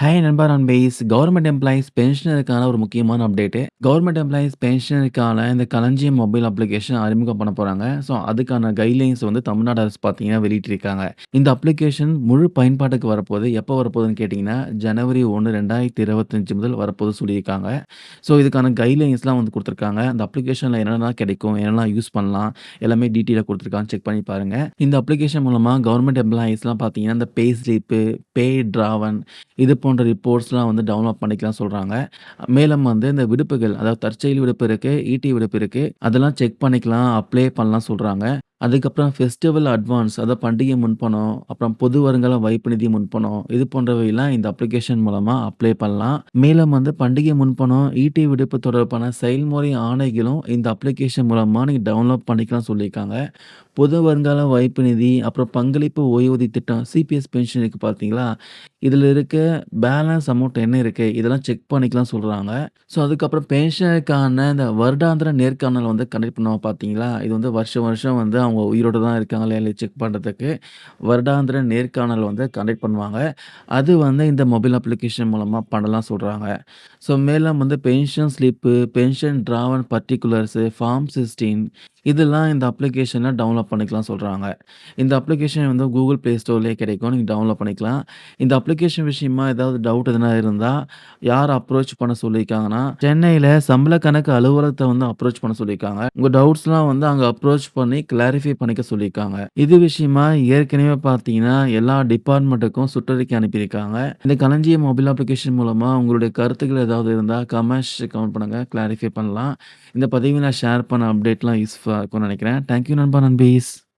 Hi நண்பா நண்பீஸ் government employees பென்ஷனருக்கான ஒரு முக்கியமான அப்டேட்டு. கவர்மெண்ட் எம்ப்ளாயீஸ் பென்ஷனருக்கான இந்த களஞ்சியம் மொபைல் அப்ளிகேஷன் அறிமுகம் பண்ண போகிறாங்க ஸோ, அதுக்கான கைட்லைன்ஸ் வந்து தமிழ்நாடு அரசு பார்த்தீங்கன்னா வெளியிட்டிருக்காங்க. இந்த அப்ளிகேஷன் முழு பயன்பாட்டுக்கு வரப்போது. எப்போ வரப்போகுதுன்னு கேட்டிங்கன்னா ஜனவரி 1, 2025 முதல் வரப்போது சொல்லியிருக்காங்க. ஸோ, இதுக்கான கைட்லைன்ஸ்லாம் வந்து கொடுத்துருக்காங்க அந்த அப்ளிகேஷனில் என்னென்ன கிடைக்கும், என்னென்ன யூஸ் பண்ணலாம், எல்லாமே டீட்டெயிலாக குடுத்துருக்காங்க. செக் பண்ணி பாருங்கள் இந்த அப்ளிகேஷன் மூலமாக கவர்மெண்ட் எம்ப்ளாயீஸ்லாம் பார்த்தீங்கன்னா, இந்த பே ஸ்லிப்பு, பே டிராவன் இது போன்ற ரிப்போர்ட்ஸ்லாம் வந்து டவுன்லோட் பண்ணிக்கலாம் சொல்கிறாங்க மேலும் வந்து இந்த விடுப்புகள், அதாவது தற்செயல் விடுப்பு இருக்கு, ஈட்டி விடுப்பு இருக்குது அதெல்லாம் செக் பண்ணிக்கலாம், அப்ளை பண்ணலாம் சொல்கிறாங்க அதுக்கப்புறம் ஃபெஸ்டிவல் அட்வான்ஸ் அதாவது பண்டிகை முன்பணம், அப்புறம் பொது வருங்கால வைப்பு நிதி முன்பணம், இது போன்றவையெல்லாம் இந்த அப்ளிகேஷன் மூலமாக அப்ளை பண்ணலாம். மேலும் வந்து பண்டிகை முன்பணம், ஈட்டி விடுப்பு தொடர்பான செயல்முறை ஆணைகளும் இந்த அப்ளிகேஷன் மூலமாக நீங்கள் டவுன்லோட் பண்ணிக்கலாம் சொல்லியிருக்காங்க. பொது வருங்கால வைப்பு நிதி, அப்புறம் பங்களிப்பு ஓய்வூதிய திட்டம், சிபிஎஸ் பென்ஷன் இருக்குது பார்த்தீங்களா? இதில் இருக்க பேலன்ஸ் அமௌண்ட் என்ன இருக்குது இதெல்லாம் செக் பண்ணிக்கலாம் சொல்கிறாங்க ஸோ, அதுக்கப்புறம் பென்ஷனுக்கான இந்த வருடாந்திர நேர்காணல் வந்து கண்டக்ட் பண்ணுவாங்க பார்த்தீங்களா? இது வந்து வருஷம் வருஷம் வந்து அவங்க உயிரோட தான் இருக்காங்களே இல்லை செக் பண்ணுறதுக்கு வருடாந்திர நேர்காணல் வந்து கண்டக்ட் பண்ணுவாங்க. அது வந்து இந்த மொபைல் அப்ளிகேஷன் மூலமாக பண்ணலாம் சொல்கிறாங்க ஸோ, மேலும் வந்து pension slip, pension drawn particulars, form 16 இதெல்லாம் இந்த அப்ளிகேஷனில் டவுன்லோட் பண்ணிக்கலாம் சொல்கிறாங்க இந்த அப்ளிகேஷன் வந்து கூகுள் ப்ளே ஸ்டோர்லேயே கிடைக்கும். நீங்கள் டவுன்லோட் பண்ணிக்கலாம். இந்த அப்ளிகேஷன் விஷயமா ஏதாவது டவுட் எதனா இருந்தால் யார் அப்ரோச் பண்ண சொல்லியிருக்காங்கன்னா, சென்னையில் சம்பள கணக்கு அலுவலகத்தை வந்து அப்ரோச் பண்ண சொல்லியிருக்காங்க. உங்கள் டவுட்ஸ்லாம் வந்து அங்கே அப்ரோச் பண்ணி கிளாரிஃபை பண்ணிக்க சொல்லியிருக்காங்க. இது விஷயமா ஏற்கனவே பார்த்தீங்கன்னா, எல்லா டிபார்ட்மெண்ட்டுக்கும் சுற்றறிக்கை அனுப்பியிருக்காங்க. இந்த களஞ்சிய மொபைல் அப்ளிகேஷன் மூலமாக உங்களுடைய கருத்துக்கள் ஏதாவது இருந்தால் கமெண்ட்ஸ் கமெண்ட் பண்ணுங்க. கிளாரிஃபை பண்ணலாம். இந்த பதிவ நான் ஷேர் பண்ண அப்டேட்லாம் யூஸ்ஃபுல் யூஸ்ஃபுல்லா இருக்கும்னு நெனைக்கிறேன். தேங்க் நண்பா, நண்பீஸ்.